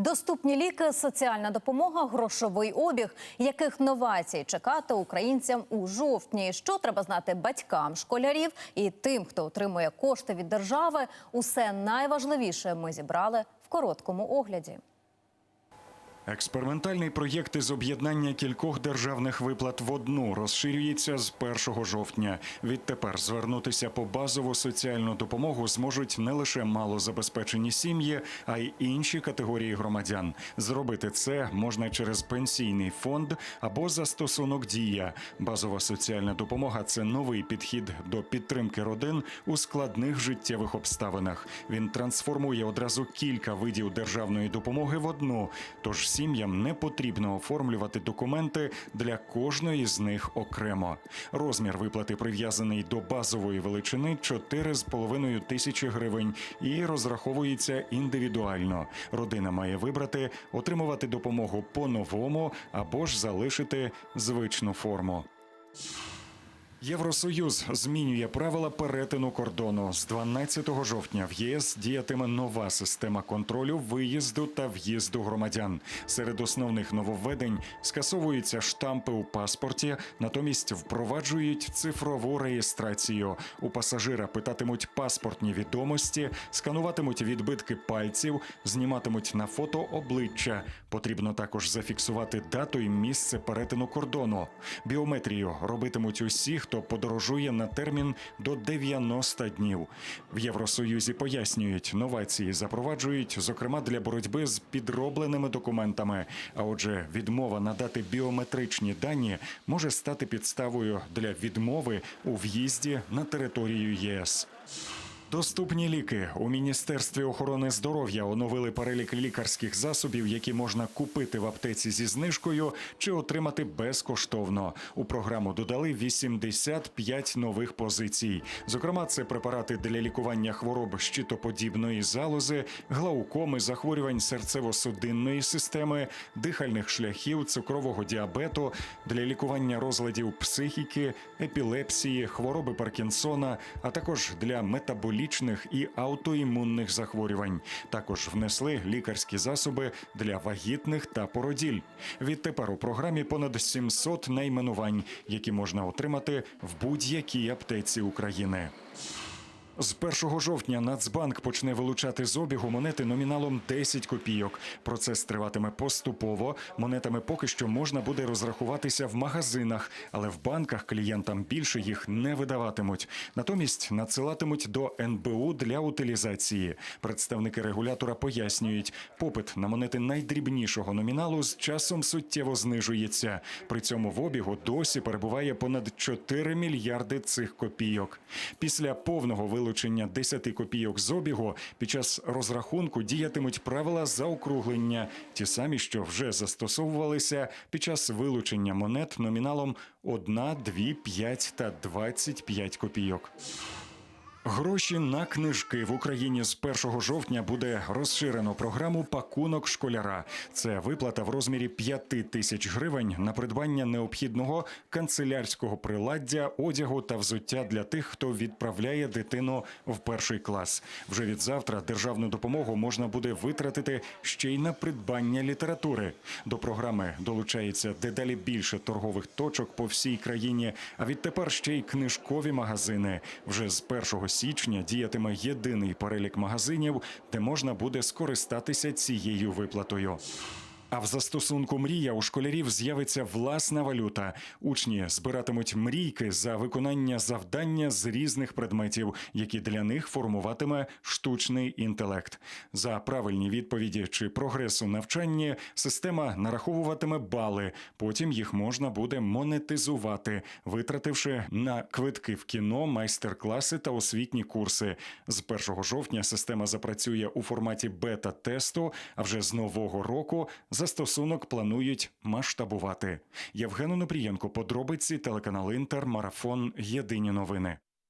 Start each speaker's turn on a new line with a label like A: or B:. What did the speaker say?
A: Доступні ліки, соціальна допомога, грошовий обіг. Яких новацій чекати українцям у жовтні? Що треба знати батькам школярів і тим, хто отримує кошти від держави? Усе найважливіше ми зібрали в короткому огляді.
B: Експериментальний проєкт із об'єднання кількох державних виплат в одну розширюється з 1 жовтня. Відтепер звернутися по базову соціальну допомогу зможуть не лише малозабезпечені сім'ї, а й інші категорії громадян. Зробити це можна через пенсійний фонд або застосунок дія. Базова соціальна допомога це новий підхід до підтримки родин у складних життєвих обставинах. Він трансформує одразу кілька видів державної допомоги в одну. Тож сім'ям не потрібно оформлювати документи для кожної з них окремо. Розмір виплати прив'язаний до базової величини 4,5 тисячі гривень і розраховується індивідуально. Родина має вибрати отримувати допомогу по-новому або ж залишити звичну форму. Євросоюз змінює правила перетину кордону. З 12 жовтня в ЄС діятиме нова система контролю виїзду та в'їзду громадян. Серед основних нововведень скасовуються штампи у паспорті, натомість впроваджують цифрову реєстрацію. У пасажира питатимуть паспортні відомості, скануватимуть відбитки пальців, зніматимуть на фото обличчя. Потрібно також зафіксувати дату і місце перетину кордону. Біометрію робитимуть усі, хто подорожує на термін до 90 днів. В Євросоюзі пояснюють, новації запроваджують, зокрема для боротьби з підробленими документами. А отже, відмова надати біометричні дані може стати підставою для відмови у в'їзді на територію ЄС. Доступні ліки у міністерстві охорони здоров'я оновили перелік лікарських засобів, які можна купити в аптеці зі знижкою чи отримати безкоштовно. У програму додали 85 нових позицій. Зокрема, це препарати для лікування хвороб щитоподібної залози, глаукоми, захворювань серцево-судинної системи, дихальних шляхів, цукрового діабету, для лікування розладів психіки, епілепсії, хвороби Паркінсона, а також для метаболічних і аутоімунних захворювань. Також внесли лікарські засоби для вагітних та породіль. Відтепер у програмі понад 700 найменувань, які можна отримати в будь-якій аптеці України. З 1 жовтня Нацбанк почне вилучати з обігу монети номіналом 10 копійок. Процес триватиме поступово. Монетами поки що можна буде розрахуватися в магазинах, але в банках клієнтам більше їх не видаватимуть. Натомість надсилатимуть до НБУ для утилізації. Представники регулятора пояснюють, попит на монети найдрібнішого номіналу з часом суттєво знижується. При цьому в обігу досі перебуває понад 4 мільярди цих копійок. Після повного вилучення 10 копійок з обігу під час розрахунку діятимуть правила заокруглення, ті самі, що вже застосовувалися під час вилучення монет номіналом 1, 2, 5 та 25 копійок. Гроші на книжки в Україні з 1 жовтня буде розширено програму Пакунок школяра. Це виплата в розмірі 5 тисяч гривень на придбання необхідного канцелярського приладдя, одягу та взуття для тих, хто відправляє дитину в перший клас. Вже від завтра державну допомогу можна буде витратити ще й на придбання літератури. До програми долучається дедалі більше торгових точок по всій країні. А відтепер ще й книжкові магазини. Вже з 1 січня діятиме єдиний перелік магазинів, де можна буде скористатися цією виплатою. А в застосунку Мрія у школярів з'явиться власна валюта. Учні збиратимуть мрійки за виконання завдання з різних предметів, які для них формуватиме штучний інтелект. За правильні відповіді чи прогрес у навчанні система нараховуватиме бали. Потім їх можна буде монетизувати, витративши на квитки в кіно, майстер-класи та освітні курси. З 1 жовтня система запрацює у форматі бета-тесту. А вже з нового року застосунок планують масштабувати. Євген Онопрієнко, подробиці, телеканал Інтер, марафон. Єдині новини.